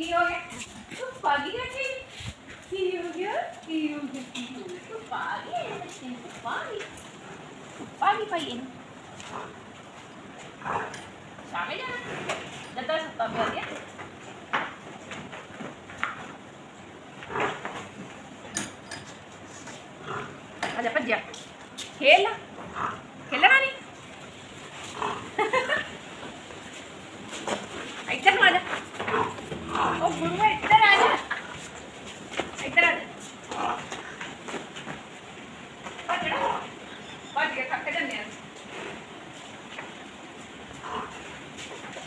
ਕੀ ਹੋ ਗਿਆ? ਤੂੰ ਪਾਗੀ ਗਿਆ ਕੀ ਕੀ ਹੋ ਗਿਆ? ਕੀ ਹੋ ਗਿਆ? ਕੀ ਹੋ ਗਿਆ? ਤੂੰ ਪਾਗੀ ਹੈ ਤੂੰ ਪਾਗੀ ਪਾਗੀ ਪਾਈ ਇਹਨੂੰ। ਸ਼ਾਮੇ ਜਾਣਾ ਜੱਦਾ ਸੁੱਤਾ ਪਿਆ ਗਿਆ ਆਜਾ ਭੱਜਿਆ। ਖੇਲ ਖੇਲਣਾ ਨਹੀਂ ਇੱਧਰ ਨੂੰ ਆ ਜਾ ਉਹ ਗੁਰੂ ਇੱਧਰ ਆ ਜਾ ਇੱਧਰ ਆ ਜਾ ਭੱਜਣਾ ਭੱਜ ਕੇ ਥੱਕ ਜਾਂਦੇ ਆ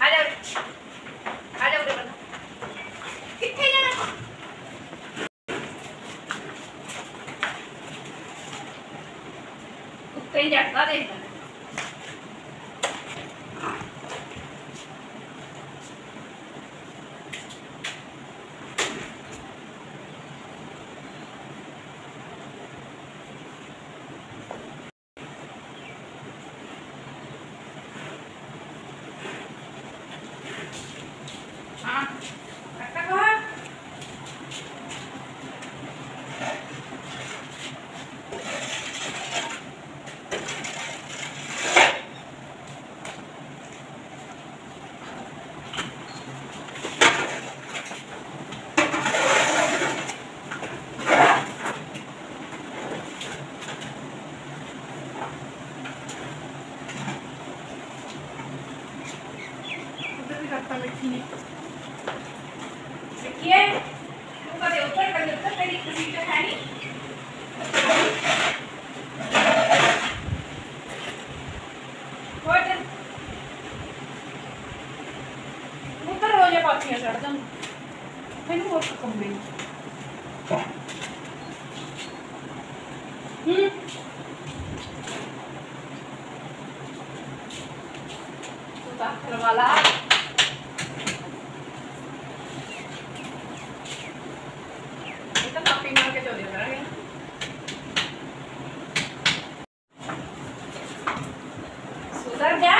ਆ ਜਾ ਉਰੇ। ਆ ਜਾ ਉਰੇ ਬੰਦਾ ਕਿੱਥੇ ਜਾਣਾ ਉੱਤੇ ਜਾਂਦਾ ਦੇਖਦਾ ਹਾਂ ਕੱਟਾ ਕੋ ਉਧਰ ਵੀ ਕਰਤਾ ਮਿੱਠੀ ਨੇ। ਦੇਖੀਏ। ਤੂੰ ਕਦੇ ਉੱਧਰ ਕਦੇ ਉੱਧਰ ਤੇਰੀ ਇੱਕ ਸੀਟ ਹੈ ਨਹੀਂ ਉੱਧਰ ਹੋ ਜਾ, ਪਾਥੀਆਂ ਚੜ ਜਾਂ ਮੈਨੂੰ ਹੋਰ ਕੰਬੇ ਹੂੰ ਤੂੰ ਤਾਂ ਕਰਵਾਲਾ ਇਹ ਤਾਂ ਕਾਪੀ ਮਾਰ ਕੇ ਚੋਦੇ ਕਰਾਂਗੇ ਸੁਧਰ ਜਾ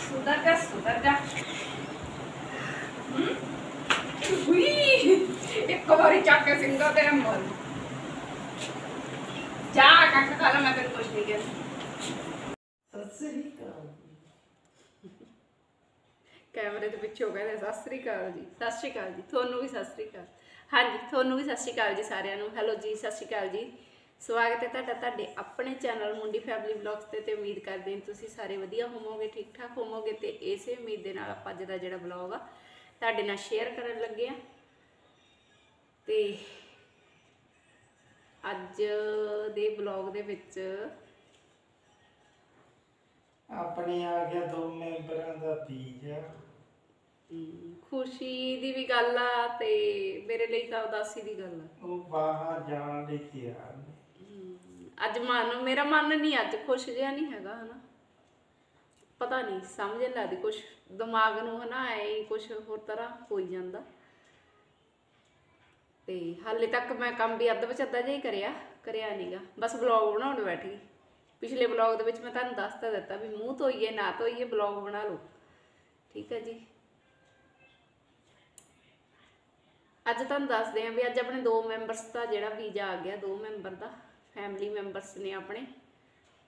ਸੁਧਰ ਜਾ ਸੁਧਰ ਜਾ ਹੂੰ ਹੁਈ ਇੱਕ ਵਾਰੀ ਚੱਕ ਕੇ ਸਿੰਘਾਂ ਤੇ ਮਰ ਜਾ ਕੱਖ ਖਾ ਲੈ ਮੈਂ ਤੈਨੂੰ ਕੁਛ ਨਹੀਂ ਕਹਿੰਦੀ ਕੈਮਰੇ ਗਏ ਸਤਿ ਸ੍ਰੀ ਅਕਾਲ ਜੀ। ਸਤਿ ਸ੍ਰੀ ਅਕਾਲ ਜੀ। ਤੁਹਾਨੂੰ ਵੀ ਸਤਿ ਸ੍ਰੀ ਅਕਾਲ। ਹਾਂਜੀ ਤੁਹਾਨੂੰ ਵੀ ਸਤਿ ਸ੍ਰੀ ਅਕਾਲ ਜੀ ਸਾਰਿਆਂ ਨੂੰ। ਹੈਲੋ ਜੀ ਸਤਿ ਸ੍ਰੀ ਅਕਾਲ ਜੀ। ਸਵਾਗਤ ਹੈ ਤੁਹਾਡਾ ਤੁਹਾਡੇ ਆਪਣੇ ਚੈਨਲ ਮੁੰਡੀ ਫੈਮਿਲੀ ਵਲੌਗਸ ਤੇ ਤੇ ਉਮੀਦ ਕਰਦੇ ਹਾਂ ਤੁਸੀਂ ਸਾਰੇ ਵਧੀਆ ਹੋਵੋਗੇ ਠੀਕ ਠਾਕ ਹੋਵੋਗੇ ਤੇ ਇਸੇ ਉਮੀਦ ਦੇ ਨਾਲ ਆਪਾਂ ਅੱਜ ਦਾ ਜਿਹੜਾ ਵਲੌਗ ਆ ਤੁਹਾਡੇ ਨਾਲ ਸ਼ੇਅਰ ਕਰਨ ਲੱਗੇ ਆ ਤੇ ਅੱਜ ਦੇ ਵਲੌਗ ਦੇ ਵਿੱਚ ਆਪਣੇ ਆ ਗਿਆ ਦੋ ਮੈਂਬਰਾਂ ਦਾ ਤੀਜ। ਖੁਸ਼ੀ ਦੀ ਵੀ ਗੱਲ ਆ ਤੇ ਮੇਰੇ ਲਈ ਤਾਂ ਉਦਾਸੀ ਦੀ ਗੱਲ ਆ। ਉਹ ਬਾਹਰ ਜਾਣ ਲਈ ਨੇ ਅੱਜ ਮਨ ਮੇਰਾ ਮਨ ਨਹੀਂ ਅੱਜ ਖੁਸ਼ ਜਿਹਾ ਨਹੀਂ ਹੈਗਾ ਹਨਾ। ਪਤਾ ਨਹੀਂ ਸਮਝ ਨਹੀਂ ਲੱਗਦੀ ਕੁਛ ਦਿਮਾਗ ਨੂੰ ਹਨਾ ਐ ਕੁਛ ਹੋਰ ਤਰ੍ਹਾਂ ਹੋਈ ਜਾਂਦਾ। ਤੇ ਹਾਲੇ ਤੱਕ ਮੈਂ ਕੰਮ ਵੀ ਅੱਧ ਵਿੱਚ ਅੱਧਾ ਜਿਹਾ ਹੀ ਕਰਿਆ ਕਰਿਆ ਨਹੀਂਗਾ ਬਸ ਵਲੌਗ ਬਣਾਉਣ ਬੈਠ। ਗਈ ਪਿਛਲੇ ਵਲੌਗ ਦੇ ਵਿੱਚ ਮੈਂ ਤੁਹਾਨੂੰ ਦੱਸ ਤਾਂ ਦਿੱਤਾ ਵੀ ਮੂੰਹ ਧੋਈਏ ਨਾ ਧੋਈਏ ਵਲੌਗ ਬਣਾ ਲਓ। ਠੀਕ ਹੈ ਜੀ। ਅੱਜ ਤੁਹਾਨੂੰ ਦੱਸਦੇ ਹਾਂ ਵੀ ਅੱਜ ਆਪਣੇ ਦੋ ਮੈਂਬਰਸ ਦਾ ਜਿਹੜਾ ਵੀਜ਼ਾ ਆ ਗਿਆ, ਦੋ ਮੈਂਬਰ ਦਾ ਫੈਮਿਲੀ ਮੈਂਬਰਸ ਨੇ ਆਪਣੇ,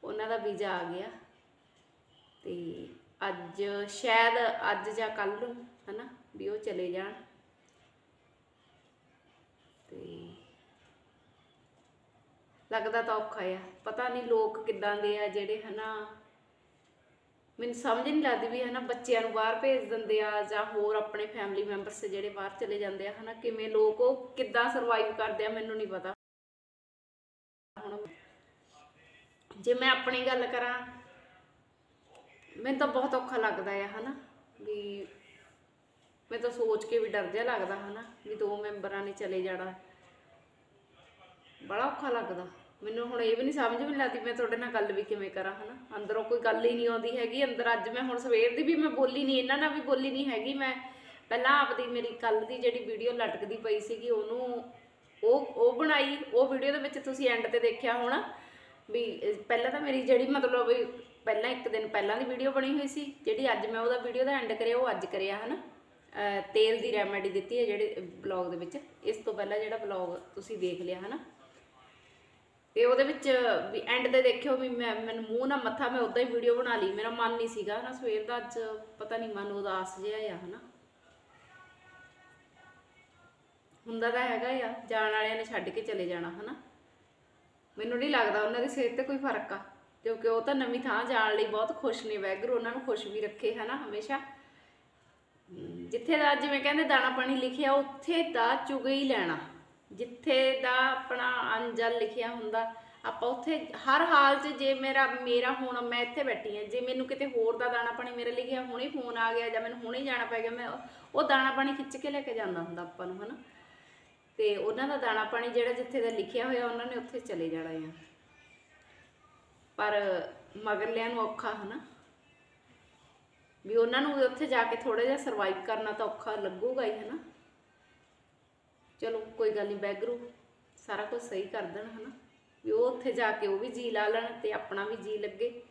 ਉਹਨਾਂ ਦਾ ਵੀਜ਼ਾ ਆ ਗਿਆ। ਤੇ ਅੱਜ ਸ਼ਾਇਦ ਅੱਜ ਜਾਂ ਕੱਲ ਨੂੰ, ਹਨਾ, ਵੀ ਉਹ ਚਲੇ ਜਾਣ। ਤੇ ਲੱਗਦਾ ਤਾਂ ਔਖਾ ਆ, ਪਤਾ ਨਹੀਂ ਲੋਕ ਕਿੱਦਾਂ ਦੇ ਆ ਜਿਹੜੇ, ਹਨਾ ਮੈਨੂੰ ਸਮਝ ਨਹੀਂ ਲੱਗਦੀ ਵੀ ਹਨਾ ਬੱਚਿਆਂ ਨੂੰ ਬਾਹਰ ਭੇਜ ਦਿੰਦੇ ਆ ਜਾਂ ਹੋਰ ਆਪਣੇ ਫੈਮਿਲੀ ਮੈਂਬਰਸ ਜਿਹੜੇ ਬਾਹਰ ਚਲੇ ਜਾਂਦੇ ਆ, ਹਨਾ ਕਿਵੇਂ ਲੋਕ ਉਹ ਕਿੱਦਾਂ ਸਰਵਾਈਵ ਕਰਦੇ ਆ ਮੈਨੂੰ ਨਹੀਂ ਪਤਾ। ਹੁਣ ਜੇ ਮੈਂ ਆਪਣੀ ਗੱਲ ਕਰਾਂ, ਮੈਨੂੰ ਤਾਂ ਬਹੁਤ ਔਖਾ ਲੱਗਦਾ ਆ ਹਨਾ ਵੀ ਮੈਂ ਤਾਂ ਸੋਚ ਕੇ ਵੀ ਡਰ ਜਿਹਾ ਲੱਗਦਾ ਹਨਾ ਵੀ ਦੋ ਮੈਂਬਰਾਂ ਨੇ ਚਲੇ ਜਾਣਾ। ਬੜਾ ਔਖਾ ਲੱਗਦਾ। ਮੈਨੂੰ ਹੁਣ ਇਹ ਵੀ ਨਹੀਂ ਸਮਝ ਵੀ ਲੱਗਦੀ ਮੈਂ ਤੁਹਾਡੇ ਨਾਲ ਗੱਲ ਵੀ ਕਿਵੇਂ ਕਰਾਂ, ਹਨਾ? ਅੰਦਰੋਂ ਕੋਈ ਗੱਲ ਹੀ ਨਹੀਂ ਆਉਂਦੀ ਹੈਗੀ, ਅੰਦਰ ਅੱਜ ਮੈਂ ਹੁਣ ਸਵੇਰ ਦੀ ਵੀ ਮੈਂ ਬੋਲੀ ਨਹੀਂ, ਇਹਨਾਂ ਨਾਲ ਵੀ ਬੋਲੀ ਨਹੀਂ ਹੈਗੀ ਮੈਂ। ਪਹਿਲਾਂ ਆਪਦੀ ਮੇਰੀ ਕੱਲ ਦੀ ਜਿਹੜੀ ਵੀਡੀਓ ਲਟਕਦੀ ਪਈ ਸੀਗੀ, ਉਹਨੂੰ ਉਹ ਉਹ ਬਣਾਈ, ਉਹ ਵੀਡੀਓ ਦੇ ਵਿੱਚ ਤੁਸੀਂ ਐਂਡ ਤੇ ਦੇਖਿਆ ਹੋਣਾ ਵੀ ਪਹਿਲਾਂ ਤਾਂ ਮੇਰੀ ਜਿਹੜੀ ਮਤਲਬ ਵੀ ਪਹਿਲਾਂ ਇੱਕ ਦਿਨ ਪਹਿਲਾਂ ਦੀ ਵੀਡੀਓ ਬਣੀ ਹੋਈ ਸੀ, ਜਿਹੜੀ ਅੱਜ ਮੈਂ ਉਹਦਾ ਵੀਡੀਓ ਦਾ ਐਂਡ ਕਰਿਆ, ਉਹ ਅੱਜ ਕਰਿਆ, ਹਨਾ? ਅਹ, ਤੇਲ ਦੀ ਰੈਮੇਡੀ ਦਿੱਤੀ ਹੈ ਜਿਹੜੇ ਬਲੌਗ ਦੇ ਵਿੱਚ। ਇਸ ਤੋਂ ਪਹਿਲਾਂ ਜਿਹੜਾ ਬਲੌਗ ਤੁਸੀਂ ਦੇਖ ਲਿਆ, ਹਨਾ? ਤੇ ਉਹਦੇ ਵਿੱਚ ਵੀ ਐਂਡ ਤੇ ਦੇਖਿਓ ਵੀ ਮੈਂ, ਮੈਨੂੰ ਮੂੰਹ ਨਾ ਮੱਥਾ, ਮੈਂ ਉਦਾਂ ਹੀ ਵੀਡੀਓ ਬਣਾ ਲਈ, ਮੇਰਾ ਮਨ ਨਹੀਂ ਸੀਗਾ ਨਾ ਸਵੇਰ ਦਾ ਅੱਜ ਪਤਾ ਨਹੀਂ ਮਨ ਉਦਾਸ ਜਿਹਾ ਆ ਹਨਾ। ਹੁੰਦਾ ਤਾਂ ਹੈਗਾ ਆ, ਜਾਣ ਵਾਲਿਆਂ ਨੇ ਛੱਡ ਕੇ ਚਲੇ ਜਾਣਾ ਹਨਾ। ਮੈਨੂੰ ਨਹੀਂ ਲੱਗਦਾ ਉਹਨਾਂ ਦੀ ਸਿਹਤ ਤੇ ਕੋਈ ਫ਼ਰਕ ਆ, ਕਿਉਂਕਿ ਉਹ ਤਾਂ ਨਵੀਂ ਥਾਂ ਜਾਣ ਲਈ ਬਹੁਤ ਖੁਸ਼ ਨੇ ਵੈਗਰੂ ਉਹਨਾਂ ਨੂੰ ਖੁਸ਼ ਵੀ ਰੱਖੇ ਹਨਾ ਹਮੇਸ਼ਾ। ਜਿੱਥੇ ਦਾ ਜਿਵੇਂ ਕਹਿੰਦੇ ਦਾਣਾ ਪਾਣੀ ਲਿਖਿਆ, ਉੱਥੇ ਦਾ ਚੁਗ ਹੀ ਲੈਣਾ। ਜਿੱਥੇ ਦਾ ਆਪਣਾ ਅੰਜਲ ਲਿਖਿਆ ਹੁੰਦਾ, ਆਪਾਂ ਉੱਥੇ ਹਰ ਹਾਲ 'ਚ ਜੇ ਮੇਰਾ ਮੇਰਾ ਹੁਣ ਮੈਂ ਇੱਥੇ ਬੈਠੀ ਹਾਂ, ਜੇ ਮੈਨੂੰ ਕਿਤੇ ਹੋਰ ਦਾ ਦਾਣਾ ਪਾਣੀ ਮੇਰੇ ਲਿਖਿਆ ਹੁਣੇ ਫੋਨ ਆ ਗਿਆ ਜਾਂ ਮੈਨੂੰ ਹੁਣੇ ਜਾਣਾ ਪੈ ਗਿਆ, ਮੈਂ ਉਹ- ਦਾਣਾ ਪਾਣੀ ਖਿੱਚ ਕੇ ਲੈ ਕੇ ਜਾਂਦਾ ਹੁੰਦਾ ਆਪਾਂ ਨੂੰ, ਹਨਾ? ਤੇ ਉਹਨਾਂ ਦਾ ਦਾਣਾ ਪਾਣੀ ਜਿਹੜਾ ਜਿੱਥੇ ਦਾ ਲਿਖਿਆ ਹੋਇਆ, ਉਹਨਾਂ ਨੇ ਉੱਥੇ ਚਲੇ ਜਾਣਾ ਆ। ਪਰ ਮਗਰਲਿਆਂ ਨੂੰ ਔਖਾ, ਹਨਾ? ਵੀ ਉਹਨਾਂ ਨੂੰ ਉੱਥੇ ਜਾ ਕੇ ਥੋੜਾ ਜਿਹਾ ਸਰਵਾਈਵ ਕਰਨਾ ਤਾਂ ਔਖਾ ਲੱਗੂਗਾ ਹੀ, ਹਨਾ? ਚਲੋ ਕੋਈ ਗੱਲ ਨਹੀਂ ਬੈਗਰੂ ਸਾਰਾ ਕੁਝ ਸਹੀ ਕਰ ਦੇਣ ਹਨਾ। ਵੀ ਉਹ ਉੱਥੇ ਜਾ ਕੇ ਉਹ ਵੀ ਜੀ ਲਾ ਲੈਣ ਤੇ ਆਪਣਾ ਵੀ ਜੀ ਲੱਗੇ।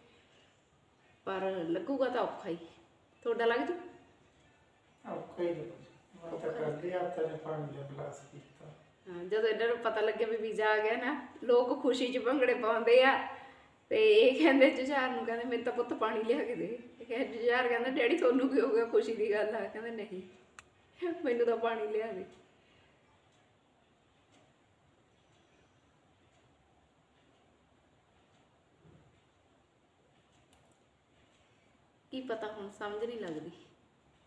ਪਰ ਲੱਗੂਗਾ ਤਾਂ ਔਖਾ ਹੀ। ਤੁਹਾਡਾ ਲੱਗ ਜੂ? ਔਖਾ ਹੀ ਲੱਗਦਾ ਮੈਂ ਤਾਂ ਕਰ ਲਿਆ ਤੇਰੇ ਪਾਣੀ ਦਾ ਗਲਾਸ ਪੀਤਾ। ਹਾਂ, ਜਦੋਂ ਇਹਨਾਂ ਨੂੰ ਪਤਾ ਲੱਗਿਆ ਵੀ ਵੀਜ਼ਾ ਆ ਗਿਆ ਨਾ ਲੋਕ ਖੁਸ਼ੀ 'ਚ ਭੰਗੜੇ ਪਾਉਂਦੇ ਆ। ਤੇ ਇਹ ਕਹਿੰਦੇ ਜੁਝਾਰ ਨੂੰ ਕਹਿੰਦੇ ਮੈਨੂੰ ਤਾਂ ਪੁੱਤ ਪਾਣੀ ਲਿਆ ਕੇ ਦੇ। ਇਹ ਕਹਿੰਦੇ ਜੁਝਾਰ ਕਹਿੰਦਾ ਡੈਡੀ ਤੁਹਾਨੂੰ ਕੀ ਹੋ ਗਿਆ? ਖੁਸ਼ੀ ਦੀ ਗੱਲ ਆ। ਕਹਿੰਦੇ ਨਹੀਂ। ਮੈਨੂੰ ਤਾਂ ਪਾਣੀ ਲਿਆ ਦੇ। ਕੀ ਪਤਾ ਹੁਣ ਸਮਝ ਨਹੀਂ ਲੱਗਦੀ।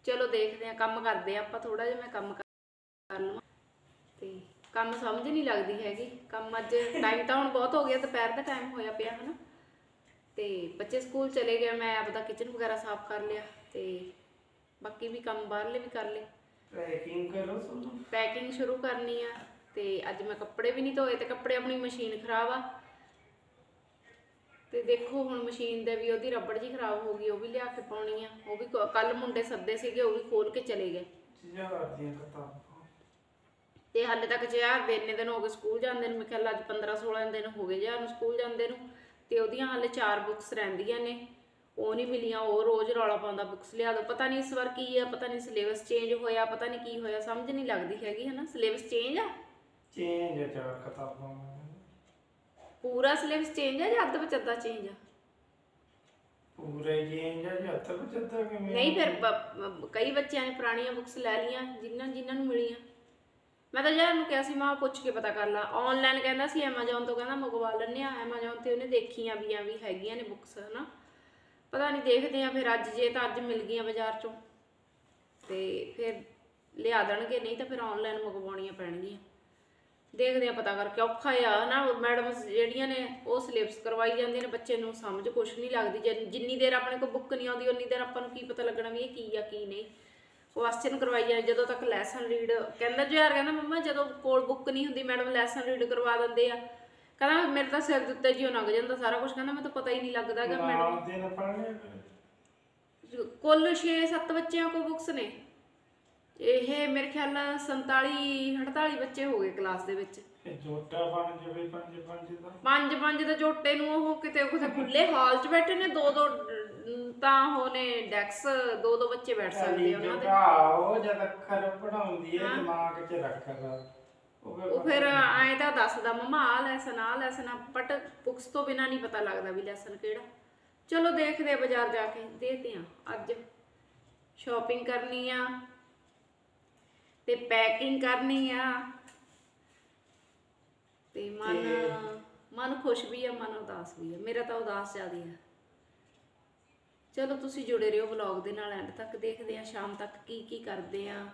ਚਲੋ ਦੇਖਦੇ ਆ ਕੰਮ ਕਰਦੇ ਆ ਆਪਾਂ ਥੋੜਾ ਜਿਹਾ ਮੈਂ ਕੰਮ ਕਰ ਲਵਾਂ। ਤੇ ਕੰਮ ਸਮਝ ਨਹੀਂ ਲੱਗਦੀ ਹੈਗੀ। ਕੰਮ ਅੱਜ ਟਾਈਮ ਤਾਂ ਹੁਣ ਬਹੁਤ ਹੋ ਗਿਆ ਦੁਪਹਿਰ ਦਾ ਟਾਈਮ ਹੋਇਆ ਪਿਆ ਹਨਾ। ਤੇ ਬੱਚੇ ਸਕੂਲ ਚਲੇ ਗਏ ਮੈਂ ਆਪਦਾ ਕਿਚਨ ਵਗੈਰਾ ਸਾਫ਼ ਕਰ ਲਿਆ ਤੇ ਬਾਕੀ ਵੀ ਕੰਮ ਬਾਹਰਲੇ ਵੀ ਕਰ ਲਏ। ਪੈਕਿੰਗ ਕਰੋ ਸੁਣੋ ਪੈਕਿੰਗ ਸ਼ੁਰੂ ਕਰਨੀ ਆ ਤੇ ਅੱਜ ਮੈਂ ਕੱਪੜੇ ਵੀ ਨਹੀਂ ਧੋਏ ਤੇ ਕੱਪੜੇ ਆਪਣੀ ਮਸ਼ੀਨ ਖਰਾਬ ਆ। ਤੇ ਦੇਖੋ ਹੁਣ ਮਸ਼ੀਨ ਦੇ ਵੀ ਉਹਦੀ ਰਬੜ ਜੀ ਖਰਾਬ ਹੋ ਗਈ ਉਹ ਵੀ ਲਿਆ ਕੇ ਪਾਉਣੀ ਆ। ਉਹ ਵੀ ਕੱਲ ਮੁੰਡੇ ਸੱਦੇ ਸੀਗੇ ਉਹ ਵੀ ਖੋਲ ਕੇ ਚਲੇ ਗਏ। ਕਿਤਾਬਾਂ। ਤੇ ਹਾਲੇ ਤੱਕ ਜਿਆ ਇੰਨੇ ਦਿਨ ਹੋ ਗਏ ਸਕੂਲ ਜਾਂਦੇ ਨੂੰ ਮੈਂ ਖਿਆਲ ਅੱਜ 15 16 ਦਿਨ ਹੋ ਗਏ ਜਿਆ ਨੂੰ ਸਕੂਲ ਜਾਂਦੇ ਨੂੰ ਤੇ ਉਹਦੀਆਂ ਹਾਲੇ ਚਾਰ ਬੁੱਕਸ ਰਹਿੰਦੀਆਂ ਨੇ। ਉਹ ਨਹੀਂ ਮਿਲੀਆਂ ਉਹ ਰੋਜ਼ ਰੌਲਾ ਪਾਉਂਦਾ ਬੁੱਕਸ ਲਿਆ ਦੋ। ਪਤਾ ਨਹੀਂ ਇਸ ਵਾਰ ਕੀ ਆ ਪਤਾ ਨਹੀਂ ਸਿਲੇਬਸ ਚੇਂਜ ਹੋਇਆ ਪਤਾ ਨਹੀਂ ਕੀ ਹੋਇਆ ਸਮਝ ਨਹੀਂ ਲੱਗਦੀ ਹੈਗੀ ਹਨਾ। ਸਿਲੇਬਸ ਚੇਂਜ ਆ? ਚੇਂਜ ਹੈ ਚਾਰ ਕਿਤਾਬਾਂ। ਪੂਰਾ ਸਿਲੇਬਸ ਚੇਂਜ ਆ ਜਾਂ ਅੱਧ ਵਿੱਚ ਅੱਧਾ ਚੇਂਜ ਆ? ਪੂਰੇ ਚੇਂਜ ਹੈ ਜਾਂ ਤੱਕ ਚੱਦਾ ਕਿਵੇਂ? ਨਹੀਂ ਫਿਰ ਬ- ਬ- ਕਈ ਬੱਚਿਆਂ ਨੇ ਪੁਰਾਣੀਆਂ ਬੁੱਕਸ ਲੈ ਲਈਆਂ ਜਿਨ੍ਹਾਂ ਜਿਨ੍ਹਾਂ ਨੂੰ ਮਿਲੀਆਂ। ਮੈਂ ਤਾਂ ਯਾਰ ਨੂੰ ਕਿਹਾ ਸੀ ਮਾਂ ਪੁੱਛ ਕੇ ਪਤਾ ਕਰ ਲਾ। ਆਨਲਾਈਨ ਕਹਿੰਦਾ ਸੀ Amazon ਤੋਂ ਕਹਿੰਦਾ ਮੰਗਵਾ ਲੈਣੇ ਆ Amazon ਤੇ ਉਹਨੇ ਦੇਖੀਆਂ ਵੀ ਆ ਵੀ ਹੈਗੀਆਂ ਨੇ ਬੁੱਕਸ ਹਨਾ। ਪਤਾ ਨਹੀਂ ਦੇਖਦੇ ਆ ਫਿਰ ਅੱਜ ਜੇ ਤਾਂ ਅੱਜ ਮਿਲ ਗਈਆਂ ਬਾਜ਼ਾਰ ਚੋਂ। ਤੇ ਫਿਰ ਲਿਆ ਦੇਣਗੇ ਨਹੀਂ ਤਾਂ ਫਿਰ ਆਨਲਾਈਨ ਮੰਗਵਾਉਣੀਆਂ ਪੈਣਗੀਆਂ। ਦੇਖਦੇ ਆ ਪਤਾ ਕਰਕੇ। ਔਖਾ ਆ ਨਾ ਮੈਡਮ ਜਿਹੜੀਆਂ ਨੇ ਉਹ ਸਿਲੇਬਸ ਕਰਵਾਈ ਜਾਂਦੀਆਂ ਨੇ ਬੱਚੇ ਨੂੰ ਸਮਝ ਕੁਛ ਨਹੀਂ ਲੱਗਦੀ। ਜਿੰਨ- ਦੇਰ ਆਪਣੇ ਕੋਲ ਬੁੱਕ ਨਹੀਂ ਆਉਂਦੀ ਉਨੀ ਦੇਰ ਆਪਾਂ ਨੂੰ ਕੀ ਪਤਾ ਲੱਗਣਾ ਵੀ ਇਹ ਕੀ ਆ ਕੀ ਨਹੀਂ। ਕੁਐਸਚਨ ਕਰਵਾਈ ਜਾਂਦੇ ਜਦੋਂ ਤੱਕ ਲੈਸਨ ਰੀਡ ਕਹਿੰਦਾ ਜੋ ਯਾਰ ਕਹਿੰਦਾ ਮੰਮਾ ਜਦੋਂ ਕੋਲ ਬੁੱਕ ਨਹੀਂ ਹੁੰਦੀ ਮੈਡਮ ਲੈਸਨ ਰੀਡ ਕਰਵਾ ਦਿੰਦੇ ਆ। ਕਹਿੰਦਾ ਮੇਰੇ ਤਾਂ ਸਿਰ ਦੇ ਉੱਤੇ ਜਿਉ ਲੰਘ ਜਾਂਦਾ ਸਾਰਾ ਕੁਝ ਕਹਿੰਦਾ ਮੈਨੂੰ ਤਾਂ ਪਤਾ ਹੀ ਨਹੀਂ ਲੱਗਦਾ ਕਿ ਮੈਡਮ ਕੁੱਲ 6-7 ਬੱਚਿਆਂ ਕੋਲ ਬੁੱਕਸ ਨੇ। ਇਹ ਮੇਰੇ ਖਿਆਲ ਨਾਲ 47 48 ਬੱਚੇ ਹੋ ਗਏ ਕਲਾਸ ਦੇ ਵਿੱਚ। ਇਹ ਜੋਟਾ ਬਣ ਜਾਵੇ ਪੰਜ ਪੰਜ ਦਾ। ਪੰਜ ਪੰਜ ਦੇ ਝੋਟੇ ਨੂੰ ਉਹ ਕਿਤੇ ਕਿਤੇ ਖੁੱਲੇ ਹਾਲ 'ਚ ਬੈਠੇ ਨੇ ਦੋ ਦੋ ਤਾਂ ਉਹ ਨੇ ਡੈਕਸ ਦੋ ਦੋ ਬੱਚੇ ਬੈਠ ਸਕਦੇ ਉਹਨਾਂ ਦੇ। ਉਹ ਜਦ ਅੱਖਰ ਪੜਾਉਂਦੀ ਹੈ ਦਿਮਾਗ 'ਚ ਰੱਖਦਾ। ਉਹ ਫਿਰ ਐਂ ਤਾਂ ਦੱਸਦਾ ਮਮਾ ਆ ਲੈਸਨ ਆ ਲੈਸਨ ਬਟ ਬੁక్స్ ਤੋਂ ਬਿਨਾ ਨਹੀਂ ਪਤਾ ਲੱਗਦਾ ਵੀ ਲੈਸਨ ਕਿਹੜਾ। ਚਲੋ ਦੇਖਦੇ ਆ ਬਾਜ਼ਾਰ ਜਾ ਕੇ ਦੇਖਦੇ ਆ ਅੱਜ। ਸ਼ਾਪਿੰਗ ਕਰਨੀ ਆ। ਤੇ ਪੈਕਿੰਗ ਕਰਨੀ ਆ। ਤੇ ਮਨ ਮਨ ਖੁਸ਼ ਵੀ ਆ ਮਨ ਉਦਾਸ ਵੀ ਆ। ਮੇਰਾ ਤਾਂ ਉਦਾਸ ਜ਼ਿਆਦਾ ਆ। ਚਲੋ ਤੁਸੀਂ ਜੁੜੇ ਰਹੋ ਵਲੌਗ ਦੇ ਨਾਲ ਐਂਡ ਤੱਕ ਦੇਖਦੇ ਆ ਸ਼ਾਮ ਤੱਕ ਕੀ ਕੀ ਕਰਦੇ ਆ।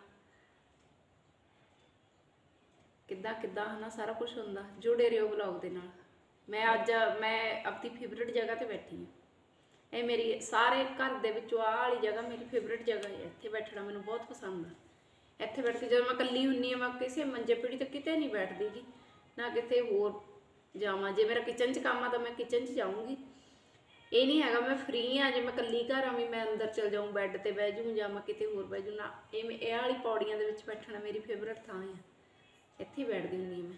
ਕਿੱਦਾਂ ਕਿੱਦਾਂ ਹਨਾ ਸਾਰਾ ਕੁਝ ਹੁੰਦਾ। ਜੁੜੇ ਰਹੋ ਵਲੌਗ ਦੇ ਨਾਲ। ਮੈਂ ਅੱਜ ਮੈਂ ਆਪਣੀ ਫੇਵਰਿਟ ਜਗ੍ਹਾ ਤੇ ਬੈਠੀ ਹਾਂ ਇਹ ਮੇਰੀ ਸਾਰੇ ਘਰ ਦੇ ਵਿੱਚੋਂ ਆਹ ਵਾਲੀ ਜਗ੍ਹਾ ਮੇਰੀ ਫੇਵਰਿਟ ਜਗ੍ਹਾ ਹੈ। ਇੱਥੇ ਬੈਠਣਾ ਮੈਨੂੰ ਬਹੁਤ ਪਸੰਦ ਆ। ਇੱਥੇ ਬੈਠ ਕੇ ਜਦੋਂ ਮੈਂ ਇਕੱਲੀ ਹੁੰਨੀ ਆ, ਮੈਂ ਕਿਸੇ ਮੰਜੇ ਪੀੜੀ ਤੇ ਕਿਤੇ ਨਹੀਂ ਬੈਠਦੀ ਗੀ ਨਾ ਕਿਤੇ ਹੋਰ ਜਾਵਾਂ। ਜੇ ਮੇਰਾ ਕਿਚਨ 'ਚ ਕੰਮ ਆ ਤਾਂ ਮੈਂ ਕਿਚਨ 'ਚ ਜਾਊਂਗੀ। ਇਹ ਨਹੀਂ ਹੈਗਾ ਮੈਂ ਫ੍ਰੀ ਆ, ਜੇ ਮੈਂ ਇਕੱਲੀ ਘਰ ਆ ਵੀ ਮੈਂ ਅੰਦਰ ਚਲ ਜਾਊਂ ਬੈੱਡ ਤੇ ਬਹਿ ਜਾਊਂ ਜਾਂ ਮੈਂ ਕਿਤੇ ਹੋਰ ਬਹਿ ਜਾਊਂ ਨਾ, ਇਹ ਮੇ- ਇਹ ਵਾਲੀ ਪੌੜੀਆਂ ਦੇ ਵਿੱਚ ਬੈਠਣਾ ਮੇਰੀ ਫੇਵਰਿਟ ਥਾਂ ਹੈ ਇੱਥੇ ਹੀ ਬੈਠਦੀ ਹੁੰਦੀ ਮੈਂ।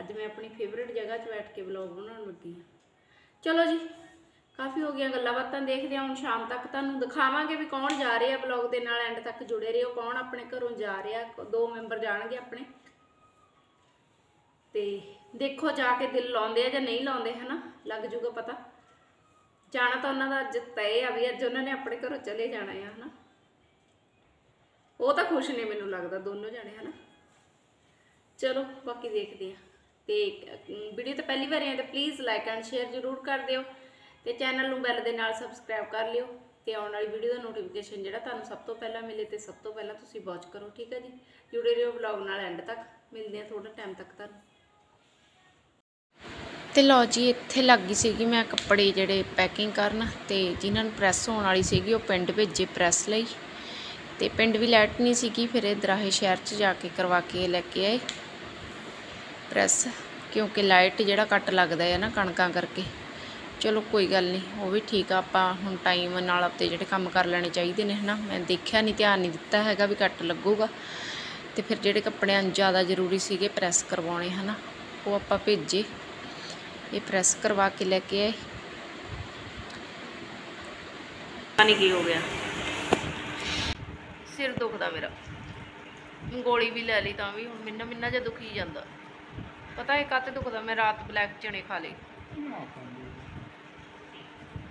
ਅੱਜ ਮੈਂ ਆਪਣੀ ਫੇਵਰਿਟ ਜਗ੍ਹਾ 'ਚ ਬੈਠ ਕੇ ਵਲੌਗ ਬਣਾਉਣ ਲੱਗੀ ਹਾਂ ਚਲੋ ਜੀ ਕਾਫੀ ਹੋ ਗਈਆਂ ਗੱਲਾਂ ਬਾਤਾਂ ਦੇਖਦੇ ਹਾਂ, ਹੁਣ ਸ਼ਾਮ ਤੱਕ ਤੁਹਾਨੂੰ ਦਿਖਾਵਾਂਗੇ ਵੀ ਕੌਣ ਜਾ ਰਿਹਾ ਬਲੌਗ ਦੇ ਨਾਲ ਐਂਡ ਤੱਕ ਜੁੜੇ ਰਹੋ, ਕੌਣ ਆਪਣੇ ਘਰੋਂ ਜਾ ਰਿਹਾ ਦੋ ਮੈਂਬਰ ਜਾਣਗੇ ਆਪਣੇ। ਤੇ ਦੇਖੋ ਜਾ ਕੇ ਦਿਲ ਲਾਉਂਦੇ ਆ ਜਾਂ ਨਹੀਂ ਲਾਉਂਦੇ, ਹਨਾ? ਲੱਗ ਜੂਗਾ ਪਤਾ। ਜਾਣਾ ਤਾਂ ਉਹਨਾਂ ਦਾ ਅੱਜ ਤੈਅ ਆ ਵੀ ਅੱਜ ਉਹਨਾਂ ਨੇ ਆਪਣੇ ਘਰੋਂ ਚਲੇ ਜਾਣਾ ਆ, ਹਨਾ? ਉਹ ਤਾਂ ਖੁਸ਼ ਨੇ ਮੈਨੂੰ ਲੱਗਦਾ, ਦੋਨੋਂ ਜਾਣੇ, ਹਨਾ? ਚਲੋ, ਬਾਕੀ ਦੇਖਦੇ ਆ ਤੇ ਵੀਡੀਓ ਤਾਂ ਪਹਿਲੀ ਵਾਰ ਆਏ, ਤਾਂ ਪਲੀਜ਼ ਲਾਈਕ ਐਂਡ ਸ਼ੇਅਰ ਜ਼ਰੂਰ ਕਰ ਦਿਓ। ਤੇ ਚੈਨਲ ਨੂੰ ਬੈਲ ਦੇ ਨਾਲ ਸਬਸਕ੍ਰਾਈਬ ਕਰ ਲਿਓ ਤੇ ਆਉਣ ਵਾਲੀ ਵੀਡੀਓ ਦਾ ਨੋਟੀਫਿਕੇਸ਼ਨ ਜਿਹੜਾ ਤੁਹਾਨੂੰ ਸਭ ਤੋਂ ਪਹਿਲਾਂ ਮਿਲੇ ਤੇ ਸਭ ਤੋਂ ਪਹਿਲਾਂ ਤੁਸੀਂ ਵਾਚ ਕਰੋ, ਠੀਕ ਹੈ ਜੀ? ਜੁੜੇ ਰਹੋ ਵਲੌਗ ਨਾਲ ਐਂਡ ਤੱਕ। ਮਿਲਦੇ ਆ ਥੋੜਾ ਟਾਈਮ ਤੱਕ ਤੁਹਾਨੂੰ। ਤੇ ਲਓ ਜੀ, ਇੱਥੇ ਲੱਗ ਗਈ ਸੀਗੀ ਮੈਂ ਕੱਪੜੇ ਜਿਹੜੇ ਪੈਕਿੰਗ ਕਰਨ ਤੇ ਜਿਨ੍ਹਾਂ ਨੂੰ ਪ੍ਰੈਸ ਹੋਣ ਵਾਲੀ ਸੀਗੀ, ਉਹ ਪਿੰਡ ਭੇਜੇ ਪ੍ਰੈਸ ਲਈ। ਤੇ ਪਿੰਡ ਵੀ ਲਾਈਟ ਨਹੀਂ ਸੀਗੀ, ਫਿਰ ਇਹ ਦਰਾਹੇ ਸ਼ਹਿਰ 'ਚ ਜਾ ਕੇ ਕਰਵਾ ਕੇ ਲੈ ਕੇ ਆਏ। ਪ੍ਰੈਸ ਕਿਉਂਕਿ ਲਾਈਟ ਜਿਹੜਾ ਕੱਟ ਲੱਗਦਾ ਹੈ ਨਾ ਕਣਕਾਂ ਕਰਕੇ। ਚਲੋ ਕੋਈ ਗੱਲ ਨਹੀਂ, ਉਹ ਵੀ ਠੀਕ ਆ, ਆਪਾਂ ਹੁਣ ਟਾਈਮ ਨਾਲ ਆਪਦੇ ਜਿਹੜੇ ਕੰਮ ਕਰ ਲੈਣੇ ਚਾਹੀਦੇ ਨੇ, ਹਨਾ। ਮੈਂ ਦੇਖਿਆ ਨਹੀਂ ਧਿਆਨ ਨਹੀਂ ਦਿੱਤਾ ਹੈਗਾ ਵੀ ਕੱਟ ਲੱਗੂਗਾ। ਤੇ ਫਿਰ ਜਿਹੜੇ ਕੱਪੜਿਆਂ ਜ਼ਿਆਦਾ ਜ਼ਰੂਰੀ ਸੀਗੇ ਪ੍ਰੈਸ ਕਰਵਾਉਣੇ, ਹਨਾ। ਉਹ ਆਪਾਂ ਭੇਜੇ। ਇਹ ਪ੍ਰੈਸ ਕਰਵਾ ਕੇ ਲੈ ਕੇ ਆਏ। ਪਾਣੀ ਕੀ ਹੋ ਗਿਆ। ਸਿਰ ਦੁਖਦਾ ਮੇਰਾ। ਗੋਲੀ ਵੀ ਲੈ ਲਈ ਤਾਂ ਵੀ, ਹੁਣ ਮਿੰਨਾ ਮਿੰਨਾ ਜਿਹਾ ਦੁਖੀ ਜਾਂਦਾ। ਪਤਾ ਹੈ ਕਾਤੇ ਦੁਖਦਾ? ਮੈਂ ਰਾਤ ਬਲੈਕ ਚਣੇ ਖਾ ਲਏ।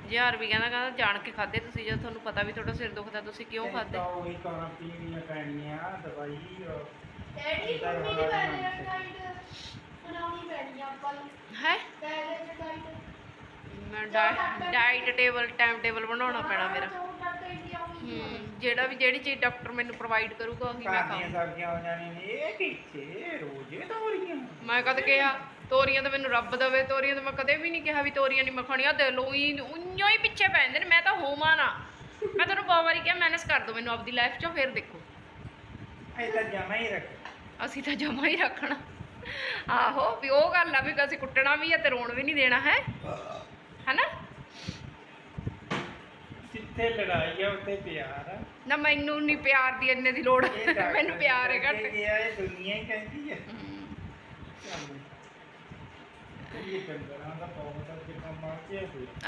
ਯਾਰ ਵੀ ਕਹਿੰਦਾ ਕਹਿੰਦਾ ਜਾਣ ਕੇ ਖਾਦੇ ਤੁਸੀਂ ਜਦ ਤੁਹਾਨੂੰ ਪਤਾ ਵੀ ਤੁਹਾਡਾ ਸਿਰ ਦੁਖਦਾ ਤੁਸੀਂ ਕਿਉਂ ਖਾਦੇ ਉਹੀ ਖਾਣਾ ਪੀਣੀਆਂ ਪੈਣੀਆਂ ਦਵਾਈ ਡੈਡੀ ਮੰਮੀ ਦੀ ਪਹਿਲੇ ਡਾਈਟ ਬਣਾਉਣੀ ਪੈਣੀ ਆ ਆਪਾਂ ਨੂੰ। ਹੈ? ਪਹਿਲੇ ਦੀ ਡਾਈਟ ਮੈਂ ਡਾਈਟ ਟੇਬਲ ਟਾਈਮ ਟੇਬਲ ਬਣਾਉਣਾ ਪੈਣਾ ਮੇਰਾ। ਜਿਹੜਾ ਵੀ ਜਿਹੜੀ ਚੀਜ਼ ਡਾਕਟਰ ਮੈਨੂੰ ਪ੍ਰੋਵਾਈਡ ਕਰੂਗਾ ਉਹੀ ਮੈਂ ਖਾਵਾਂ ਸਬਜ਼ੀਆਂ ਹੋ ਜਾਣੀਆਂ ਨੇ ਇਹ ਕਿੱਥੇ ਰੋਜ਼ੇ ਤਾਂ ਹੋ ਰਹੀਆਂ। ਮੈਂ ਕਦ ਕਿਹਾ? ਤੋਰੀਆਂ ਤਾਂ ਮੈਨੂੰ ਰੱਬ ਦਵੇ ਤੋਰੀਆਂ ਤਾਂ ਮੈਂ ਕਦੇ ਵੀ ਨਹੀਂ ਕਿਹਾ ਵੀ ਤੋਰੀਆਂ ਨਹੀਂ ਮੈਂ ਖਾਣੀਆਂ ਦੇ ਲੋ ਹੀ ਉਈਓ ਹੀ ਪਿੱਛੇ ਪੈ ਜਾਂਦੇ ਨੇ ਮੈਂ ਤਾਂ ਹੋਵਾਂ ਨਾ। ਮੈਂ ਤੁਹਾਨੂੰ ਬਹੁਤ ਵਾਰੀ ਕਿਹਾ ਮੈਨੇਜ ਕਰ ਦੋ ਮੈਨੂੰ ਆਪਦੀ ਲਾਈਫ 'ਚੋਂ ਫਿਰ ਦੇਖੋ। ਇਹ ਤਾਂ ਜਮਾ ਹੀ ਰੱਖ ਅਸੀਂ ਤਾਂ ਜਮਾ ਹੀ ਰੱਖਣਾ। ਆਹੋ ਵੀ ਉਹ ਗੱਲ ਆ ਵੀ ਅਸੀਂ ਕੁੱਟਣਾ ਵੀ ਆ ਤੇ ਰੋਣ ਵੀ ਨਹੀਂ ਦੇਣਾ ਹੈ? ਹਨਾ? ਜਿੱਥੇ ਲੜਾਈ ਆ ਉੱਥੇ ਪਿਆਰ ਆ। ਨਾ ਮੈਨੂੰ ਨਹੀਂ ਪਿਆਰ ਦੀ ਇੰਨੇ ਦੀ ਲੋੜ ਮੈਨੂੰ ਪਿਆਰ ਹੈ ਘੱਟ। ਇਹ ਦੁਨੀਆ ਹੀ ਕਹਿੰਦੀ ਹੈ ਹਮ, ਇਹ ਡੰਗਰਾਂ ਦਾ ਬਹੁਤ ਅੱਗੇ ਕੰਮ ਆ ਕੇ ਹੋਇਆ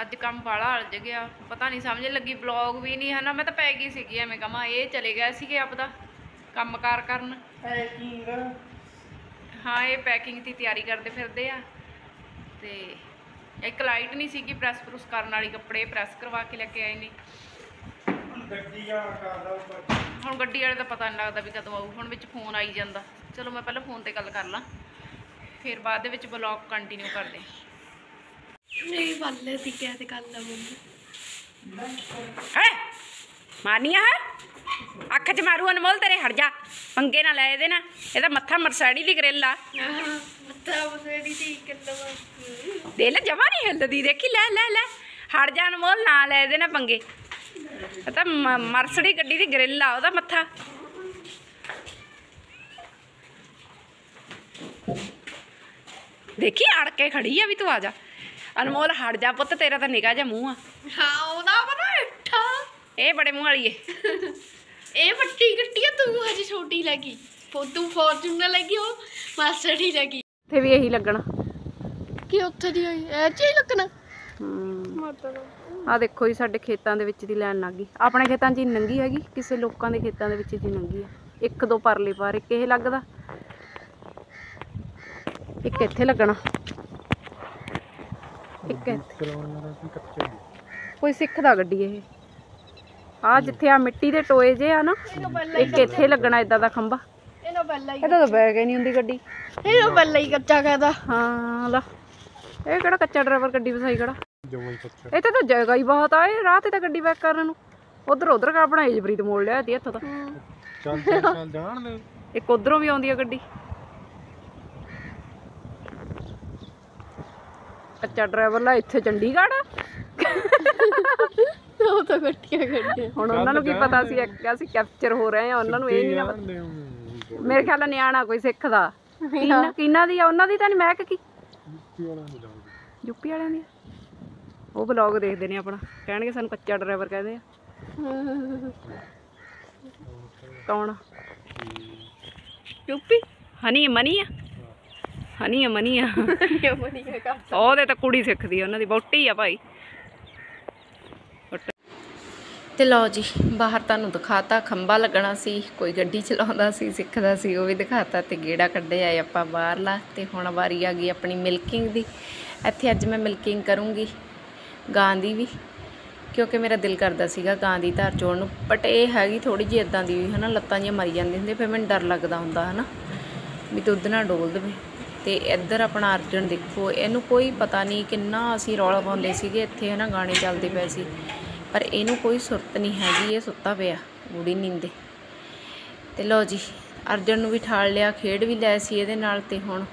ਅੱਜ ਕੰਮ ਵਾਲਾ ਅਲਝ ਗਿਆ। ਪਤਾ ਨਹੀਂ ਸਮਝ ਲੱਗੀ ਵਲੌਗ ਵੀ ਨਹੀਂ ਹਨਾ ਮੈਂ ਤਾਂ ਪੈ ਗਈ ਸੀਗੀ ਐਵੇਂ ਕਮਾ ਇਹ ਚਲੇ ਗਏ ਸੀਗੇ ਆਪਦਾ ਕੰਮਕਾਰ ਕਰਨ। ਪੈਕਿੰਗ ਹਾਂ ਇਹ ਪੈਕਿੰਗ ਦੀ ਤਿਆਰੀ ਕਰਦੇ ਫਿਰਦੇ ਆ। ਤੇ ਇੱਕ ਲਾਈਟ ਨਹੀਂ ਸੀਗੀ ਪ੍ਰੈਸ ਪ੍ਰੂਸ ਕਰਨ ਵਾਲੀ ਕੱਪੜੇ ਪ੍ਰੈਸ ਕਰਵਾ ਕੇ ਲੈ ਕੇ ਆਏ ਨੇ। ਹੁਣ ਗੱਡੀ ਵਾਲੇ ਦਾ ਪਤਾ ਨਹੀਂ ਲੱਗਦਾ ਵੀ ਕਦੋਂ ਆਊ ਹੁਣ ਵਿੱਚ ਫੋਨ ਆਈ ਜਾਂਦਾ। ਚਲੋ ਮੈਂ ਪਹਿਲਾਂ ਫੋਨ ਤੇ ਗੱਲ ਕਰ ਲਾਂ। ਫਿਰ ਬਾਅਦ ਦੇ ਵਿੱਚ ਵਲੌਗ ਕੰਟੀਨਿਊ ਕਰਦੇ ਨਹੀਂ ਬੱਲੇ ਦੀ ਕਹਿ ਤੇ ਗੱਲ ਆ ਮੰਮੀ। ਹੈ? ਮਾਰਨੀਆ ਹੈ? ਅੱਖ 'ਚ ਮਾਰੂ ਅਨਮੋਲ ਤੇਰੇ ਹਟ ਜਾ। ਪੰਗੇ ਨਾ ਲੈ ਇਹਦੇ ਨਾ ਇਹਦਾ ਮੱਥਾ ਮਰਸਾੜੀ ਦੀ ਗਰਿੱਲ ਮੱਥਾ ਬਸੜੀ ਦੀ ਕਿੰਨਾ ਦੇ ਲੈ ਜਮਾ ਨਹੀਂ ਹਿੱਲਦੀ। ਦੇਖੀ ਲੈ ਲੈ ਲੈ। ਹਟ ਜਾ ਅਨਮੋਲ ਨਾ ਲੈ ਇਹਦੇ ਨਾ ਪੰਗੇ। ਇਹ ਤਾਂ ਮਰਸੜੀ ਗੱਡੀ ਦੀ ਗਰਿੱਲ ਉਹਦਾ ਮੱਥਾ। ਦੇਖੀ ਅੜ ਕੇ ਖੜੀ ਆ ਵੀ ਤੂੰ ਆ ਜਾ। ਅਨਮੋਲ ਹਟ ਜਾ ਪੁੱਤ ਤੇਰਾ ਤਾਂ ਨਿਗਾਹ ਜਿਹਾ ਮੂੰਹ ਆ। ਹਾਂ ਉਹਦਾ ਬਣਾ ਇੱਠਾ ਇਹ ਬੜੇ ਮੂੰਹ ਵਾਲੀ ਏ। ਇਹ ਵੱਡੀ ਗੱਡੀ ਆ ਤੂੰ ਹਜੇ ਛੋਟੀ ਲੱਗੀ ਤੂੰ ਫੋਰਚੂਨਰ ਲੱਗੀ ਉਹ ਮਾਸੜੀ ਲੱਗੀ ਤੇ ਵੀ ਇਹੀ ਲੱਗਣਾ। ਕੀ ਉੱਥੇ ਦੀ ਹੋਈ? ਐ ਚ ਹੀ ਲੱਗਣਾ। ਹੂੰ। ਮਤਲਬ ਆ ਦੇਖੋ ਜੀ ਸਾਡੇ ਖੇਤਾਂ ਦੇ ਵਿੱਚ ਦੀ ਲੈਣ ਲੱਗ ਗਈ। ਆਪਣੇ ਖੇਤਾਂ 'ਚ ਹੀ ਨੰਗੀ ਹੈਗੀ ਕਿਸੇ ਲੋਕਾਂ ਦੇ ਖੇਤਾਂ ਦੇ ਵਿੱਚ ਜੀ ਨੰਗੀ ਆ। ਇੱਕ ਦੋ ਪਰਲੇ ਪਾਰ ਇੱਕ ਇਹ ਲੱਗਦਾ। ਇੱਕ ਇੱਥੇ ਲੱਗਣਾ। ਇੱਕ ਇੱਥੇ। ਕੋਈ ਸਿੱਖਦਾ ਗੱਡੀ ਇਹ। ਆ ਜਿੱਥੇ ਆ ਮਿੱਟੀ ਦੇ ਟੋਏ ਜੇ ਆ ਨਾ ਇੱਕ ਇੱਥੇ ਲੱਗਣਾ ਇਦਾਂ ਦਾ ਖੰਭਾ। ਇਹਨੂੰ ਬੱਲਾ ਹੀ ਇਹਦਾ ਤਾਂ ਬੈਗ ਹੀ ਨਹੀਂ ਹੁੰਦੀ ਗੱਡੀ। ਇਹਨੂੰ ਬੱਲਾ ਹੀ ਕੱਚਾ ਕਰਦਾ ਹਾਂ ਲਾ। ਇਹ ਕਿਹੜਾ ਕੱਚਾ ਡਰਾਈਵਰ ਗੱਡੀ ਵਸਾਈ ਖੜਾ ਇਹ ਤਾਂ ਜਗ੍ਹਾ ਹੀ ਬਹੁਤ ਆ ਇਹ ਰਾਹ ਤੇ ਤਾਂ ਗੱਡੀ ਬੈਕ ਕਰਨ ਨੂੰ। ਉਧਰ ਉਧਰ ਕਾ ਬਣਾਈ ਜਬਰੀਤ ਮੋੜ ਲਿਆ ਤੀ ਇੱਥੋਂ ਤਾਂ। ਚੱਲ ਚੱਲ ਚੱਲ ਜਾਣ ਦੇ। ਇੱਕ ਉਧਰੋਂ ਵੀ ਆਉਂਦੀ ਆ ਗੱਡੀ। ਕੱਚਾ ਡਰਾਈਵਰ ਲਾ ਇੱਥੇ ਚੰਡੀਗੜ੍ਹ। ਉਹ ਤਾਂ ਗੱਟੀਆਂ ਗੱਡੀਆਂ ਹੁਣ ਉਹਨਾਂ ਨੂੰ ਕੀ ਪਤਾ ਸੀ ਇੱਕ- ਅਸੀਂ ਕੈਪਚਰ ਹੋ ਰਹੇ ਆ ਉਹਨਾਂ ਨੂੰ ਇਹ ਨਹੀਂ ਨਾ ਪਤਾ ਮੇਰੇ ਖਿਆਲ ਨਾਲ ਨਿਆਣਾ ਕੋਈ ਸਿੱਖਦਾ ਕਿੰਨਾ ਕਿੰਨਾ ਦੀ ਆ? ਉਹਨਾਂ ਦੀ ਤਾਂ ਨਹੀਂ ਮੈਂ ਕੀ ਯੂਪੀ ਵਾਲਿਆਂ ਦੀ। ਉਹ ਬਲੌਗ ਦੇਖਦੇ ਨੇ ਆਪਣਾ। ਕਹਿਣਗੇ ਸਾਨੂੰ ਕੱਚਾ ਡਰਾਈਵਰ ਕਹਿੰਦੇ ਆ। ਕੌਣ ਯੂਪੀ? ਹਨੀ ਮਨੀ ਆ? ਹਨੀ ਆ ਮਨੀ ਆ ਇਹ ਮਨੀਆ ਉਹਦੇ ਤਾਂ ਕੁੜੀ ਸਿੱਖਦੀ ਆ ਉਹਨਾਂ ਦੀ ਬੋਟੀ ਆ ਭਾਈ। ਤੇ ਲਓ ਜੀ ਬਾਹਰ ਤੁਹਾਨੂੰ ਦਿਖਾਤਾ ਖੰਭਾ ਲੱਗਣਾ ਸੀ ਕੋਈ ਗੱਡੀ ਚਲਾਉਂਦਾ ਸੀ ਸਿੱਖਦਾ ਸੀ ਉਹ ਵੀ ਦਿਖਾਤਾ ਤੇ ਗੇੜਾ ਕੱਢਿਆ ਆਏ ਆਪਾਂ ਬਾਹਰਲਾ ਤੇ ਹੁਣ ਵਾਰੀ ਆ ਗਈ ਆਪਣੀ ਮਿਲਕਿੰਗ ਦੀ। ਇੱਥੇ ਅੱਜ ਮੈਂ ਮਿਲਕਿੰਗ ਕਰੂੰਗੀ ਗਾਂ ਦੀ ਵੀ ਕਿਉਂਕਿ ਮੇਰਾ ਦਿਲ ਕਰਦਾ ਸੀਗਾ ਗਾਂ ਦੀ ਧਾਰ ਚੋਣ ਨੂੰ ਬਟ ਇਹ ਹੈਗੀ ਥੋੜੀ ਜਿਹੀ ਇਦਾਂ ਦੀ ਵੀ ਹਨਾ ਲੱਤਾਂ ਜਿਹੀਆਂ ਮਰੀ ਜਾਂਦੀਆਂ ਹੁੰਦੀਆਂ ਫਿਰ ਮੈਨੂੰ ਡਰ ਲੱਗਦਾ ਹੁੰਦਾ ਹਨਾ ਵੀ ਦੁੱਧ ਨਾ ਡੋਲ ਦੇਵੇ। ਤੇ ਇੱਧਰ ਆਪਣਾ ਅਰਜਨ ਦੇਖੋ, ਇਹਨੂੰ ਕੋਈ ਪਤਾ ਨਹੀਂ ਕਿੰਨਾ ਅਸੀਂ ਰੌਲਾ ਪਾਉਂਦੇ ਸੀਗੇ, ਇੱਥੇ ਹਨਾ ਗਾਣੇ ਚੱਲਦੇ ਪਏ ਸੀ। ਪਰ ਇਹਨੂੰ ਕੋਈ ਸੁਰਤ ਨਹੀਂ ਹੈਗੀ, ਇਹ ਸੁੱਤਾ ਪਿਆ ਗੂੜੀ ਨੀਂਦੇ ਤੇ। ਲਓ ਜੀ, ਅਰਜਨ ਨੂੰ ਵੀ ਠਾਲ ਲਿਆ, ਖੇਡ ਵੀ ਲੈ ਸੀ ਇਹਦੇ ਨਾਲ ਤੇ ਹੁਣ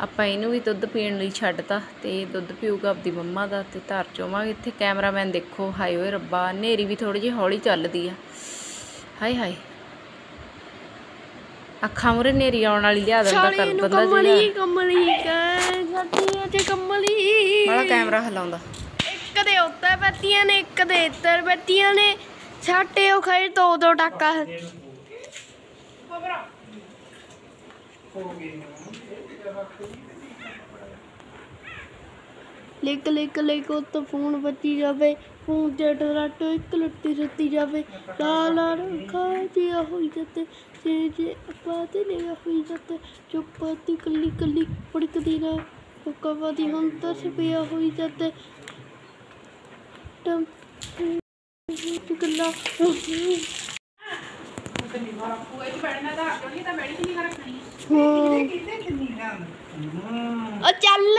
ਆਪਾਂ ਇਹਨੂੰ ਵੀ ਦੁੱਧ ਪੀਣ ਲਈ ਛੱਡਤਾ ਤੇ ਦੁੱਧ ਪੀਊਗਾ ਆਪਦੀ ਮੰਮਾ ਦਾ ਤੇ ਧਾਰ ਚੋਵਾਂਗੇ। ਇੱਥੇ ਕੈਮਰਾਮੈਨ ਦੇਖੋ, ਹਾਏ ਓਏ ਰੱਬਾ, ਹਨੇਰੀ ਵੀ ਥੋੜੀ ਜਿਹੀ ਹੌਲੀ ਚੱਲਦੀ ਆ। ਹਾਏ ਹਾਏ। ਅੱਖਾਂ ਮੁਰੇ ਨੇਰੀ ਆਉਣ ਵਾਲੀ ਲਿਆ ਦਿੰਦਾ ਕਰ ਕਮਲੀ ਕਹਿ ਸਾਡੀਆਂ ਤੇ ਕਮਲੀ। ਬੜਾ ਕੈਮਰਾ ਹਿਲਾਉਂਦਾ ਇੱਕ ਦੇ ਉੱਤੇ ਬੱਤੀਆਂ ਨੇ ਇੱਕ ਦੇ ਇੱਧਰ ਬੱਤੀਆਂ ਨੇ। ਛਾਟੇ ਉਹ ਖੜੇ ਦੋ ਦੋ ਟਾਕਾ। ਲਿਕ ਲਿਕ ਲਿਕ ਉੱਤ ਫੋਨ ਬੱਜੀ ਜਾਵੇ ਫੋਨ ਤੇ ਟਰਾਟੋ ਇੱਕ ਲੁੱਟੀ ਸੁੱਤੀ ਜਾਵੇ। ਲਾਲ ਰਖਾ ਜਿਆ ਹੋਈ ਜਾਂਦੇ ਜੇ ਜੇ ਆਪਾਂ ਤੇ ਲਿਆ ਹੋਈ ਜਾਂਦੇ ਚੁੱਪ ਤੀ ਕੱਲੀ ਕੱਲੀ ਪੜਕਦੀ ਨਾ ਹੁਕਮਾ ਦੀ ਹੁਣ ਤਰਸ ਪਿਆ ਹੋਈ ਜਾਂਦੇ ਟਮ ਚੁਕਲਾ ਉਹ ਚੱਲ।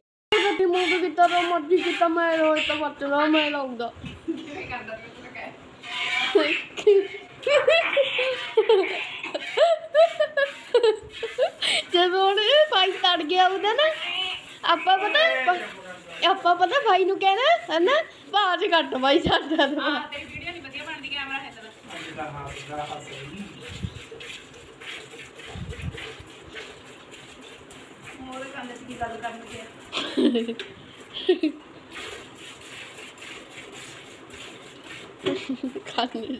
ਸੀ ਜਦੋਂ ਮੈਂ ਸੀਗਾ ਸੀ ਉਹ ਖੜਿਆ ਨਹੀਂ ਲੈ ਆਪਣੀ ਪੈਨ ਕੋ ਜਾਤਾ ਪੈਨ ਤੇ ਤੈਨੂੰ ਮੁੰਡੇ ਗੱਡੀ ਮੂੰਹ ਕੀਤਾ ਤਾਂ ਮਰਜ਼ੀ ਕੀਤਾ ਮੈਂ ਰੋਜ਼ ਤਾਂ ਬਚਣਾ ਮੈਂ ਲਾਉਂਗਾ ਜਦੋਂ ਉਹਨੇ ਭਾਈ ਤੜ ਗਿਆ ਉਹਦਾ ਨਾ ਆਪਾਂ ਪਤਾ ਆਪਾਂ ਪਤਾ ਭਾਈ ਨੂੰ ਕਹਿਣਾ ਹਨਾ ਬਾਜ ਕੱਟ ਭਾਈ ਸਾਡਾ ਤਾਂ ਖਾਣੇ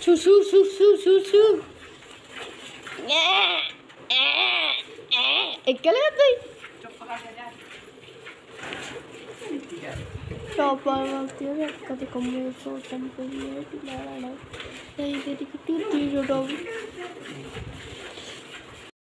Su su su su su su. ਇਕਲੇ ਤੇ ਟੋਪਾ ਵਾਸਤੇ ਉਹ ਕਦੇ ਕੰਮੇ ਸੋ ਤਮ ਕੋਈ ਹੈ ਕਿ ਲਾਣਾ ਨਹੀਂ ਤੇ ਤੇ ਕਿ ਤੀ ਤੀ ਜੋ ਡੋ